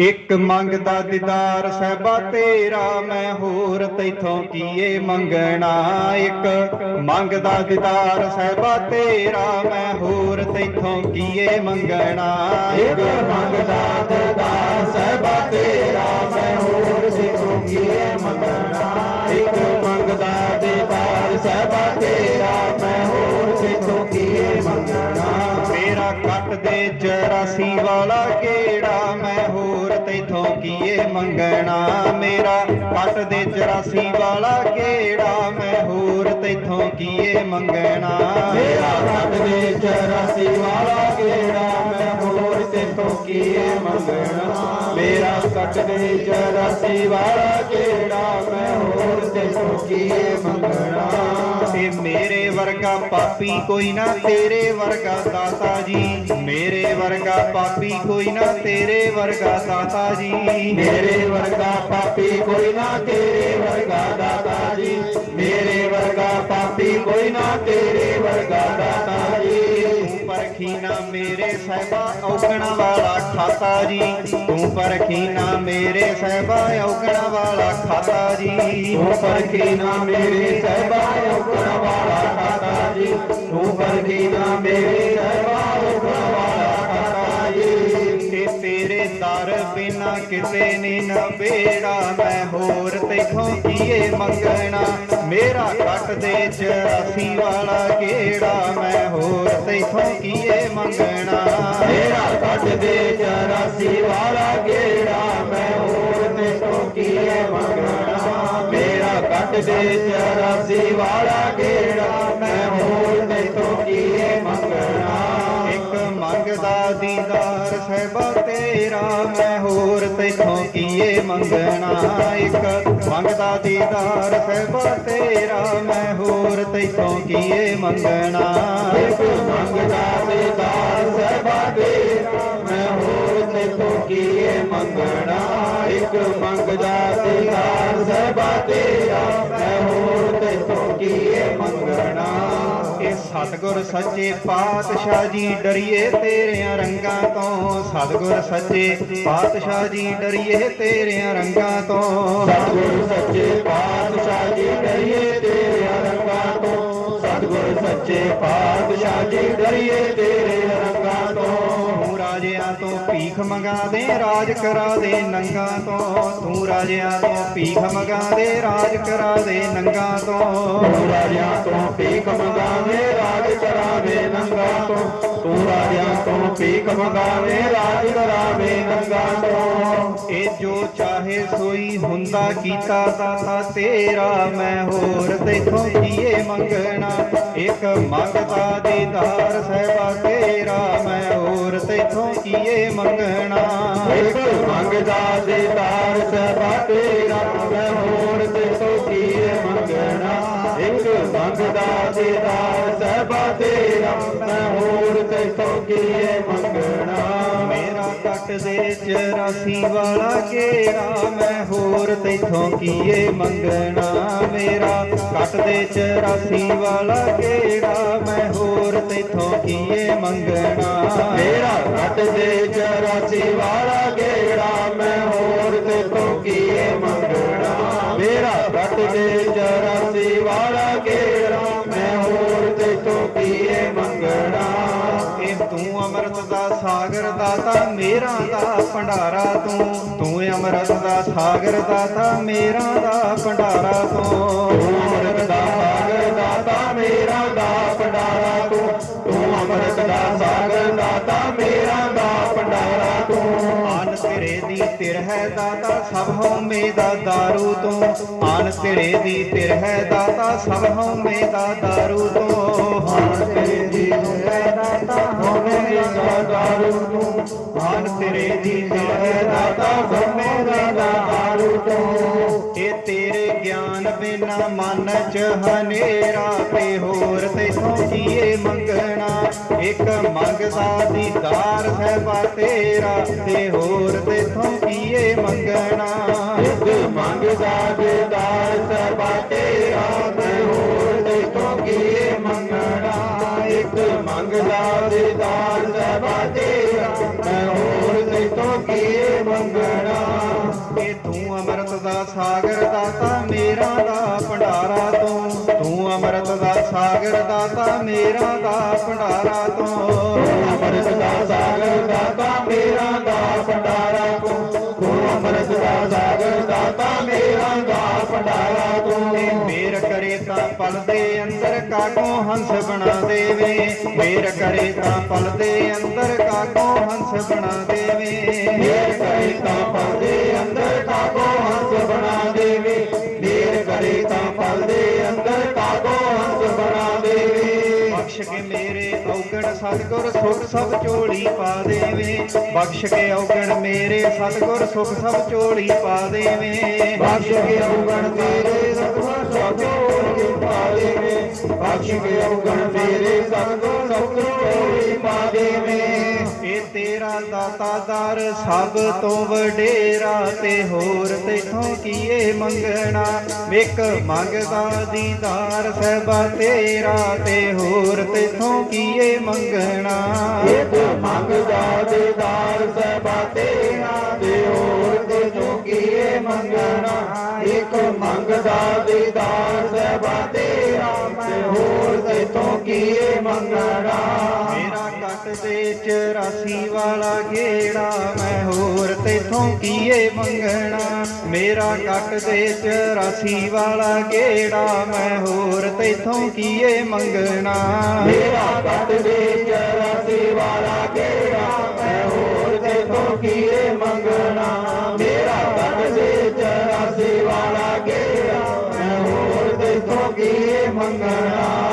ਇੱਕ ਮੰਗਦਾ ਦੀਦਾਰ ਸਹਿਬਾ ਤੇਰਾ, ਮੈਂ ਹੋਰ ਤੈਥੋਂ ਕੀਏ ਮੰਗਣਾ? ਇੱਕ ਮੰਗਦਾ ਦੀਦਾਰ ਸਹਿਬਾ ਤੇਰਾ, ਮੈਂ ਹੋਰ ਤੈਥੋਂ ਕੀਏ ਮੰਗਣਾ? ਇੱਕ ਮੰਗਦਾ ਦੀਦਾਰ ਸਹਿਬਾ ਤੇਰਾ, ਮੈਂ ਹੋਰ ਸਿੱਖੋ ਕੀਏ ਮੰਗਣਾ? ਇੱਕ ਮੰਗਦਾ ਦੀਦਾਰ ਸਹਿਬਾ ਤੇਰਾ, ਮੈਂ ਹੋਰ ਸਿੱਖੋ ਕੀਏ ਮੰਗਣਾ? ਮੇਰਾ ਕੱਟ ਦੇ 84 ਵਾਲਾ ਕਿਹੜਾ? ਮੈਂ ਕੀਏ ਮੰਗਣਾ ਮੇਰਾ? ਕੱਟ ਦੇ 84 ਵਾਲਾ ਕਿਹੜਾ? ਮੈਂ ਹੋਰ ਤੈਥੋਂ ਕੀਏ ਮੰਗਣਾ ਮੇਰਾ? ਰੱਬ ਦੇ 84 ਵਾਲਾ ਕਿਹੜਾ? ਮੈਂ ਹੋਰ ਤੇਥੋਂ ਕੀਏ ਮੰਗਣਾ ਮੇਰਾ? ਕੱਟ ਦੇ 84 ਵਾਲਾ ਕਿਹੜਾ? ਮੈਂ ਹੋਰ ਤੇਥੋਂ ਕੀਏ ਮੰਗਣਾ ਵਰਗਾ ਪਾਪੀ ਕੋਈ ਨਾ, ਤੇਰੇ ਵਰਗਾ ਦਾਤਾ ਜੀ। ਮੇਰੇ ਵਰਗਾ ਪਾਪੀ ਕੋਈ ਨਾ, ਤੇਰੇ ਵਰਗਾ ਦਾਤਾ ਜੀ। ਮੇਰੇ ਵਰਗਾ ਪਾਪੀ ਕੋਈ ਨਾ, ਤੇਰੇ ਵਰਗਾ ਦਾਤਾ ਜੀ। ਮੇਰੇ ਵਰਗਾ ਪਾਪੀ ਕੋਈ ਨਾ, ਤੇਰੇ ਵਰਗਾ ਦਾਤਾ ਜੀ। ਤੂੰ ਪਰਖੀ ਨਾ ਮੇਰੇ ਸਹਿਬਾ ਔਗਣਾ ਵਾਲਾ ਖਾਤਾ ਜੀ। ਤੂੰ ਪਰਖੀ ਨਾ ਮੇਰੇ ਸਹਿਬਾ ਔਗਣਾ ਵਾਲਾ ਖਾਤਾ ਜੀ ਤੂੰ ਪਰਖੀ ਨਾ ਮੇਰੇ ਸਹਿਬਾ ਉਪਰ ਵਾਲਾ ਖਾਤਾ ਜੀ। ਤੂੰ ਪਰਖੀ ਨਾ ਮੇਰੇ ਸਹਿਬਾ ਉਪਰ ਵਾਲਾ ਖਾਤਾ ਜੀ। ਤੇ ਤੇਰੇ ਦਰ ਬਿਨਾ ਕਿਤੇ ਨੀ ਨਵੇੜਾ ਮੈਂ ਹੋਰ ਤੈਥੋਂ ਕੀਏ ਮੰਗਣਾ। ਮੇਰਾ ਕੱਟ ਦੇ 84 ਵਾਲਾ ਕਿਹੜਾ, ਮੈਂ ਹੋਰ ਤੈਥੋਂ ਕੀਏ ਮੰਗਣਾ। ਮੇਰਾ ਕੱਟ ਦੇ 84 ਵਾਲਾ ਦੇ 84 ਵਾਲਾ ਗੇੜਾ ਮੈਂ ਹੋਰ ਤੇ ਤੋਂ ਕੀਏ ਮੰਗਣਾ? ਇੱਕ ਮੰਗਦਾ ਦੀਦਾਰ ਸਹਿਬਾ ਤੇਰਾ, ਮੈਂ ਹੋਰ ਤੈਥੋਂ ਕੀਏ ਮੰਗਣਾ? ਇੱਕ ਮੰਗਦਾ ਦੀਦਾਰ ਸਹਿਬਾ ਤੇਰਾ, ਮੈਂ ਹੋਰ ਤੈਥੋਂ ਕੀਏ ਮੰਗਣਾ? ਇੱਕ ਮੰਗਦਾ ਮੰਗਣਾ ਇੱਕ ਮੰਗਦਾ ਤੇਰਾ। ਮੈਂ ਹੋਰ ਤੇ ਮੰਗਣਾ। ਇਹ ਸਤਿਗੁਰ ਸੱਚੇ ਪਾਤਸ਼ਾਹ ਜੀ ਡਰੀਏ ਤੇਰਿਆਂ ਰੰਗਾਂ ਤੋਂ। ਸਤਿਗੁਰ ਸੱਚੇ ਪਾਤਸ਼ਾਹ ਜੀ ਡਰੀਏ ਤੇਰਿਆਂ ਰੰਗਾਂ ਤੋਂ। ਸਤਿਗੁਰ ਸੱਚੇ ਪਾਤਸ਼ਾਹ ਜੀ ਡਰੀਏ ਤੇਰੇ ਰੰਗਾਂ ਤੋਂ। ਸਤਿਗੁਰ ਸੱਚੇ ਪਾਤਸ਼ਾਹ ਜੀ ਡਰੀਏ ਤੇਰੇ ਤੋਂ ਭੀਖ ਮੰਗਾ ਦੇ ਰਾਜ ਕਰਾ ਦੇ ਨੰਗਾ ਤੋਂ। ਤੂੰ ਰਾਜਿਆਂ ਤੋਂ ਭੀਖ ਮੰਗਾ ਦੇ ਰਾਜ ਕਰਾ ਦੇ ਨੰਗਾ ਤੋਂ। ਤੂੰ ਰਾਜਿਆਂ ਤੋਂ ਭੀਖ ਮੰਗਾ ਦੇ ਕਰਾਵੇ ਨੰਗਾ ਤੋਂ, ਤੂੰ ਰਾਜਿਆਂ ਤੋਂ ਭੀਖ ਮੰਗਾਵੇ, ਰਾਜ ਕਰਾਵੇ ਨੰਗਾ ਤੋਂ। ਇਹ ਜੋ ਚਾਹੇ ਸੋਈ ਹੁੰਦਾ ਕੀਤਾ ਦਾਤਾ ਤੇਰਾ ਮੈਂ ਹੋਰ ਤੇਥੋਂ ਕੀਏ ਮੰਗਣਾ। ਇੱਕ ਮੰਗਦਾ ਦੀਦਾਰ ਸਹਿਬਾ ਤੇਰਾ ਮੈਂ ਹੋਰ ਤੇਥੋਂ ਕੀਏ ਮੰਗਣਾ। ਇੱਕ ਮੰਗਦਾ ਦੇ ਤਾਰ ਸਭਾ ਤੇਰਾ ਮੇਰਾ ਕੱਟ ਦੇ 84 ਵਾਲਾ ਕਿਹੜਾ ਮੈਂ ਹੋਰ ਤੈਥੋਂ ਕੀਏ ਮੰਗਣਾ ਮੇਰਾ? ਕੱਟ ਦੇ 84 ਵਾਲਾ ਕਿਹੜਾ ਮੈਂ ਹੋਰ ਤੈਥੋਂ ਕੀਏ ਮੰਗਣਾ ਮੇਰਾ? ਘਟ ਦੇ 84 ਵਾਲਾ ਤੂੰ ਅੰਮ੍ਰਿਤ ਦਾ ਸਾਗਰ ਦਾਤਾ, ਮੇਰਾ ਦਾ ਭੰਡਾਰਾ ਤੂੰ। ਤੂੰ ਅੰਮ੍ਰਿਤ ਦਾ ਸਾਗਰ ਦਾਤਾ, ਮੇਰਾ ਦਾ ਭੰਡਾਰਾ ਤੂੰ। ਅੰਮ੍ਰਿਤ ਦਾ ਸਾਗਰ ਦਾਤਾ, ਮੇਰਾ ਦਾ ਭੰਡਾਰਾ ਤੂੰ। ਤੂੰ ਅੰਮ੍ਰਿਤ ਦਾ ਸਾਗਰ ਦਾਤਾ, ਮੇਰਾ ਦਾ ਭੰਡਾਰਾ ਤੂੰ। ਆਨ ਤੇਰੇ ਦੀ ਤਿਰ ਹੈ ਦਾਤਾ, ਸਭ ਹਉਮੈ ਦਾ ਦਾਰੂ ਤੋਂ। ਆਨ ਤੇਰੇ ਦੀ ਤਿਰ ਹੈ ਦਾਤਾ, ਸਭ ਹਉਮੈ ਦਾ ਦਾਰੂ ਤੋਂ। ਹਾਨ ਤੇਰੇ ਦੀ ਹੈ ਦਾਤਾ ਹੋਵੇ ਦਾਰੂ ਤੂੰ ਆਨ ਤੇਰੇ ਦੀ ਤਿਰ ਦਾਤਾ ਹੋਵੇ ਦਾਰੂ ਤੂੰ ਇਹ ਤੇਰੇ ਗਿਆਨ ਬਿਨਾ ਮਨ ਚ ਹਨੇਰਾ ਤੇ ਹੋਰ ਤੈਥੋਂ ਜੀਏ ਮੰਗਣਾ? ਇੱਕ ਮੰਗਦਾ ਦੀਦਾਰ ਸਹਿਬਾ ਤੇਰਾ ਤੇ ਹੋਰ ਤੈਥੋਂ ਕੀਏ ਮੰਗਣਾ ਇੱਕ ਮੰਗਦਾ ਦੇਦਾਰ ਏ ਤੂੰ ਅੰਮ੍ਰਿਤ ਦਾ ਸਾਗਰ ਦਾਤਾ ਮੇਰਾ ਦਾ ਭੰਡਾਰਾ ਤੂੰ। ਤੂੰ ਅੰਮ੍ਰਿਤ ਦਾ ਸਾਗਰ ਦਾਤਾ ਮੇਰਾ ਦਾ ਭੰਡਾਰਾ ਤੂੰ ਅੰਮ੍ਰਿਤ ਦਾ ਸਾਗਰ ਦਾਤਾ ਮੇਰਾ ਦਾ ਪਲ ਦੇ ਅੰਦਰ ਕਾਕੋ ਹੰਸ ਬਣਾ ਦੇਵੇ। ਮੇਰ ਕਰੇ ਤਾਂ ਪਲ ਦੇ ਅੰਦਰ ਕਾਕੋ ਹੰਸ ਬਣਾ ਦੇਵੇ। ਮੇਰ ਕਰੇ ਤਾਂ ਪਲ ਦੇ ਅੰਦਰ ਕਾਗੋ ਹੰਸ ਬਣਾ ਦੇਵੇ। ਮੇਰ ਕਰੇ ਤਾਂ ਪਲ ਦੇ ਅੰਦਰ ਕਾਗੋ ਹੰਸ ਬਣਾ ਦੇਵੇ। ਬਖਸ਼ ਕੇ ਮੇਰੇ ਔਗਣ ਸਤਿਗੁਰ, ਸੁਖ ਸਭ ਝੋਲੀ ਪਾ ਦੇਵੇ। ਬਖਸ਼ ਕੇ ਔਗਣ ਮੇਰੇ ਸਤਿਗੁਰ, ਸੁਖ ਸਭ ਝੋਲੀ ਪਾ ਦੇਵੇ। ਬਖਸ਼ ਕੇ ਔਗਣ ਮੇਰੇ ਸਤਿਗੁਰ ਸਭ ਝੋਲੀ ਪਾ ਬਖਸ਼ ਕੇ ਔਗਣ ਮੇਰੇ ਸਤਿਗੁਰ ਸਭ ਝੋਲੀ ਪਾ ਦੇਵੇ ਇਹ ਤੇਰਾ ਦਾਤਾ ਦਰ ਸਭ ਤੋਂ ਵਡੇਰਾ ਤੇ ਹੋਰ ਤੇਥੋਂ ਕੀਏ ਮੰਗਣਾ? ਇੱਕ ਮੰਗਦਾ ਦੀਦਾਰ ਸਹਿਬਾ ਤੇਰਾ ਤੇ ਹੋਰ ਤੇਥੋਂ ਕੀਏ ਮੰਗਣਾ? ਇੱਕ ਮੰਗਦਾ ਦੇਦਾਰ ਸਭਾ ਤੇਰਾ ਤੇ ਹੋਰ ਤੇ ਚੁਕੀਏ ਮੰਗਣਾ? ਇੱਕ ਮੰਗਦਾ ਮੰਗਣਾ ਮੇਰਾ ਚ 84 ਵਾਲਾ ਗੇੜਾ, ਮੈਂ ਹੋਰ ਤੇਥੋਂ ਕੀਏ ਮੰਗਣਾ। ਮੇਰਾ ਕੱਟਦੇ 84 ਵਾਲਾ ਗੇੜਾ, ਮੈਂ ਹੋਰ ਤੇਥੋਂ ਕੀਏ ਮੰਗਣਾ। ਮੇਰਾ ਕੱਟਦੇ 84 ਵਾਲਾ ਗੇੜਾ ਮੰਗਣਾ। ਮੇਰਾ ਵਾਲਾ ਗੇੜਾ, ਮੈਂ ਹੋਰ ਤੇਥੋਂ ਕੀਏ ਮੰਗਣਾ।